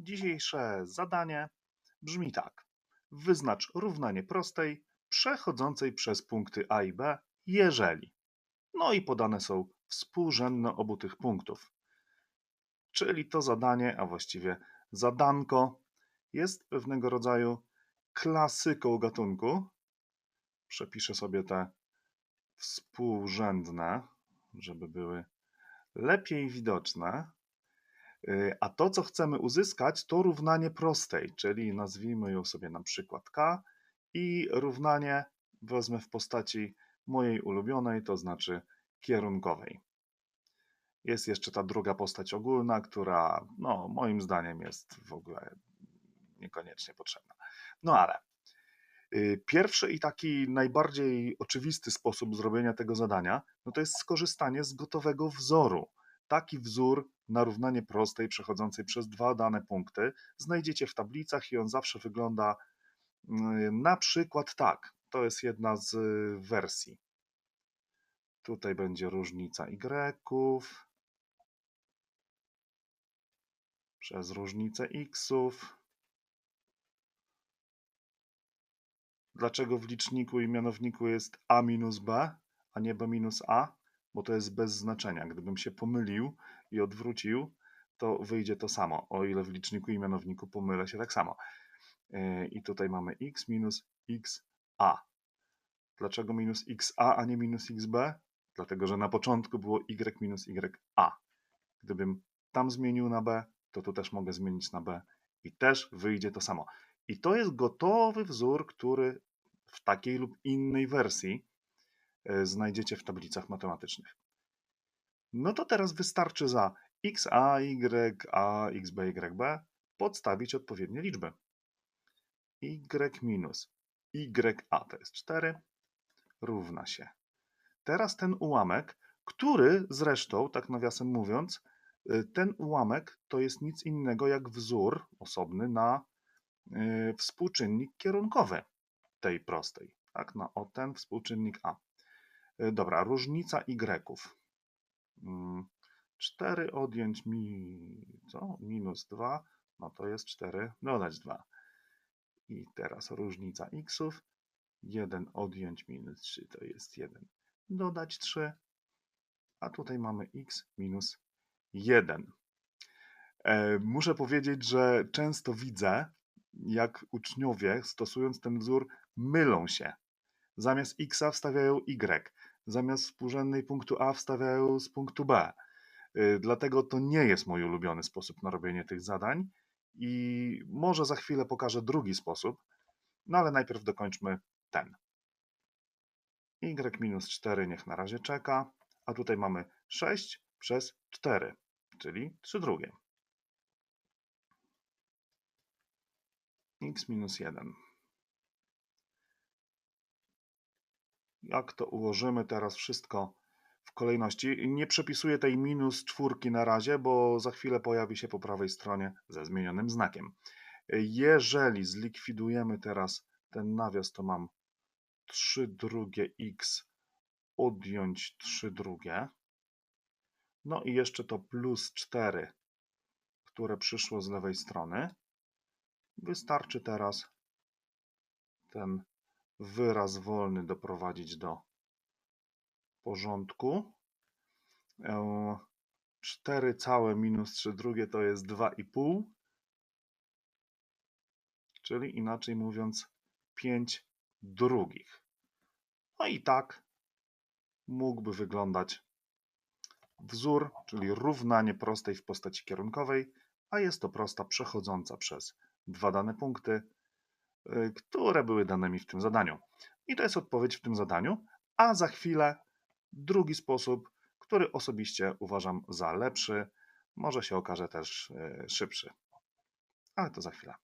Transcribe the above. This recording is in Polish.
Dzisiejsze zadanie brzmi tak. Wyznacz równanie prostej przechodzącej przez punkty A i B, jeżeli. No i podane są współrzędne obu tych punktów. Czyli to zadanie, a właściwie zadanko, jest pewnego rodzaju klasyką gatunku. Przepiszę sobie te współrzędne, żeby były lepiej widoczne. Y, A to, co chcemy uzyskać, to równanie prostej, czyli nazwijmy ją sobie na przykład k i równanie wezmę w postaci mojej ulubionej, to znaczy kierunkowej. Jest jeszcze ta druga postać ogólna, która no, moim zdaniem jest w ogóle niekoniecznie potrzebna. No ale y, pierwszy i taki najbardziej oczywisty sposób zrobienia tego zadania, no to jest skorzystanie z gotowego wzoru. Taki wzór na równanie prostej przechodzącej przez dwa dane punkty znajdziecie w tablicach i on zawsze wygląda mm, na przykład tak. To jest jedna z y, wersji. Tutaj będzie różnica y przez różnicę xów. Dlaczego w liczniku i mianowniku jest a minus b, a nie b minus a? Bo to jest bez znaczenia. Gdybym się pomylił i odwrócił, to wyjdzie to samo, o ile w liczniku i mianowniku pomylę się tak samo. Yy, I tutaj mamy x minus xa. Dlaczego minus xa, a nie minus xb? Dlatego, że na początku było y minus ya. Gdybym tam zmienił na b, to tu też mogę zmienić na b i też wyjdzie to samo. I to jest gotowy wzór, który w takiej lub innej wersji e, znajdziecie w tablicach matematycznych. No to teraz wystarczy za x a, y a, x b, y b podstawić odpowiednie liczby. y minus y a to jest 4 równa się. Teraz ten ułamek, który zresztą, tak nawiasem mówiąc, y, ten ułamek to jest nic innego jak wzór osobny na y, współczynnik kierunkowy tej prostej. Tak, na o ten współczynnik a. Y, Dobra, różnica y. 4 odjąć mi, co? minus 2, no to jest 4 dodać 2. I teraz różnica xów. 1 odjąć minus 3 to jest 1 dodać 3, a tutaj mamy x minus 1. E, Muszę powiedzieć, że często widzę, jak uczniowie stosując ten wzór mylą się. Zamiast x wstawiają y, zamiast współrzędnej punktu a wstawiają z punktu b. E, Dlatego to nie jest mój ulubiony sposób na robienie tych zadań i może za chwilę pokażę drugi sposób, no ale najpierw dokończmy ten y minus 4 niech na razie czeka, a tutaj mamy 6 przez 4, czyli 3 drugie. x minus 1. Jak to ułożymy teraz wszystko w kolejności? Nie przepisuję tej minus czwórki na razie, bo za chwilę pojawi się po prawej stronie ze zmienionym znakiem. Jeżeli zlikwidujemy teraz ten nawias, to mam 3 drugie x odjąć 3 drugie. No i jeszcze to plus 4, które przyszło z lewej strony. Wystarczy teraz ten wyraz wolny doprowadzić do porządku. 4 całe minus 3 drugie to jest 2,5. Czyli inaczej mówiąc 5 drugich. No i tak mógłby wyglądać wzór, czyli równanie prostej w postaci kierunkowej, a jest to prosta przechodząca przez dwa dane punkty, które były danymi w tym zadaniu. I to jest odpowiedź w tym zadaniu, a za chwilę drugi sposób, który osobiście uważam za lepszy, może się okaże też y, szybszy. Ale to za chwilę.